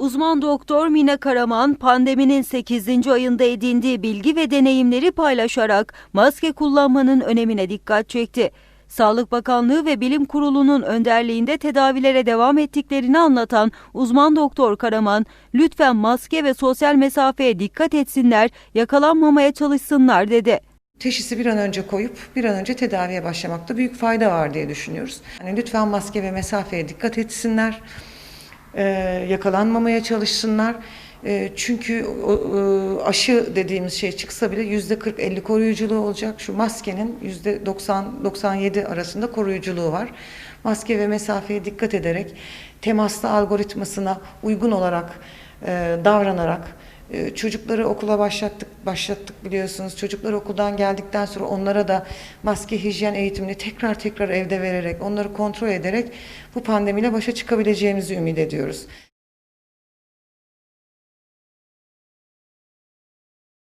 Uzman doktor Mine Karaman pandeminin 8. ayında edindiği bilgi ve deneyimleri paylaşarak maske kullanmanın önemine dikkat çekti. Sağlık Bakanlığı ve Bilim Kurulu'nun önderliğinde tedavilere devam ettiklerini anlatan uzman doktor Karaman, lütfen maske ve sosyal mesafeye dikkat etsinler, yakalanmamaya çalışsınlar dedi. Teşhisi bir an önce koyup bir an önce tedaviye başlamakta büyük fayda var diye düşünüyoruz. Yani lütfen maske ve mesafeye dikkat etsinler, e, yakalanmamaya çalışsınlar. E, çünkü e, aşı dediğimiz şey çıksa bile yüzde 40-50 koruyuculuğu olacak. Şu maskenin yüzde 90-97 arasında koruyuculuğu var. Maske ve mesafeye dikkat ederek temaslı algoritmasına uygun olarak davranarak Çocukları okula başlattık, başlattık biliyorsunuz. Çocuklar okuldan geldikten sonra onlara da maske hijyen eğitimini tekrar tekrar evde vererek, onları kontrol ederek bu pandemiyle başa çıkabileceğimizi ümit ediyoruz.